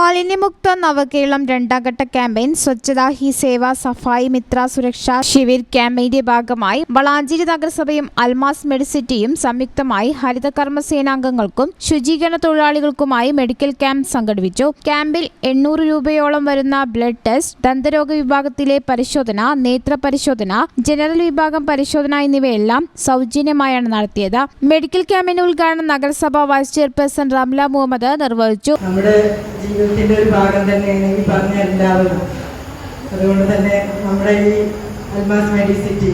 മാലിന്യമുക്ത നവകേരളം രണ്ടാം ഘട്ട ക്യാമ്പയിൻ സ്വച്ഛതാ ഹി സേവ സഫായി മിത്ര സുരക്ഷ ശിവിർ ക്യാമ്പയിന്റെ ഭാഗമായി വളാഞ്ചേരി നഗരസഭയും അൽമാസ് മെഡിസിറ്റിയും സംയുക്തമായി ഹരിത കർമ്മസേനാംഗങ്ങൾക്കും ശുചീകരണ തൊഴിലാളികൾക്കുമായി മെഡിക്കൽ ക്യാമ്പ് സംഘടിപ്പിച്ചു. ക്യാമ്പിൽ എണ്ണൂറ് രൂപയോളം വരുന്ന ബ്ലഡ് ടെസ്റ്റ് ദന്തരോഗ വിഭാഗത്തിലെ പരിശോധന നേത്ര പരിശോധന ജനറൽ വിഭാഗം പരിശോധന എന്നിവയെല്ലാം സൗജന്യമായാണ് നടത്തിയത്. മെഡിക്കൽ ക്യാമ്പിന്റെ ഉദ്ഘാടനം നഗരസഭ വൈസ് ചെയർപേഴ്സൺ റംല മുഹമ്മദ് നിർവഹിച്ചു. ജീവിതത്തിന്റെ ഒരു ഭാഗം തന്നെയാണ് ഈ പറഞ്ഞ എല്ലാവരും. അതുകൊണ്ട് തന്നെ നമ്മുടെ ഈ അൽമാസ് മെഡിസിറ്റി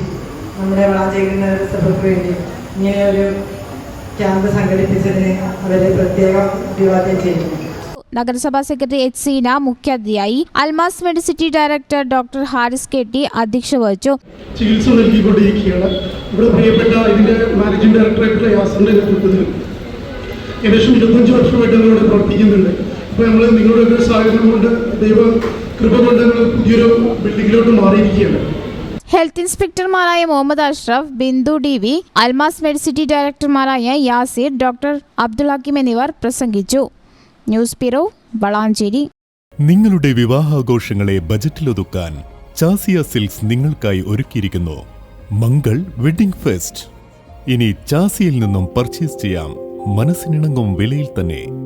നമ്മുടെ വളാഞ്ചേരി നഗരസഭയ്ക്ക് വേണ്ടി ഇങ്ങനെ ഒരു ക്യാമ്പ് സംഘടിപ്പിച്ചതിന് അവരെ പ്രത്യേകം അഭിവാദ്യം ചെയ്യുന്നു. നഗരസഭാ സെക്രട്ടറി എച്ച് സീന മുഖ്യാതിഥിയായി Almas medicity director doctor Haris K T അധ്യക്ഷ വഹിച്ചു. ചികിത്സ നൽകിക്കൊണ്ടിരിക്കുകയാണ്. ഇവിടെ പ്രിയപ്പെട്ട ഇതിന്റെ മാനേജിംഗ് ഡയറക്ടറായിട്ടുള്ള യാസറിന്റെ നേതൃത്വത്തിൽ ഏകദേശം ഇരുപത്തഞ്ച് വർഷമായിട്ട് ഞങ്ങളിവിടെ പ്രവർത്തിക്കുന്നുണ്ട്. അപ്പോൾ നമ്മൾ നിങ്ങളുടെ ഒരു സാഹചര്യം കൊണ്ട് ദൈവ കൃപ കൊണ്ട് നമ്മൾ പുതിയൊരു ബിൽഡിങ്ങിലോട്ട് മാറിയിരിക്കുകയാണ്. Health ഇൻസ്പെക്ടർമാരായ Muhammad Ashraf Bindu D V Almas medicity ഡയറക്ടർമാരായ Yasir doctor Abdul Hakeem എന്നിവർ പ്രസംഗിച്ചു. News bureau Valanchery. നിങ്ങളുടെ വിവാഹാഘോഷങ്ങളെ ബജറ്റിലൊതുക്കാൻ ചാസിയ സിൽക്സ് നിങ്ങൾക്കായി ഒരുക്കിയിരിക്കുന്നു. Mangal wedding fest. ഇനി ചാസിയിൽ നിന്നും പർച്ചേസ് ചെയ്യാം. മനസ്സിനിണങ്ങും വിലയിൽ തന്നെ.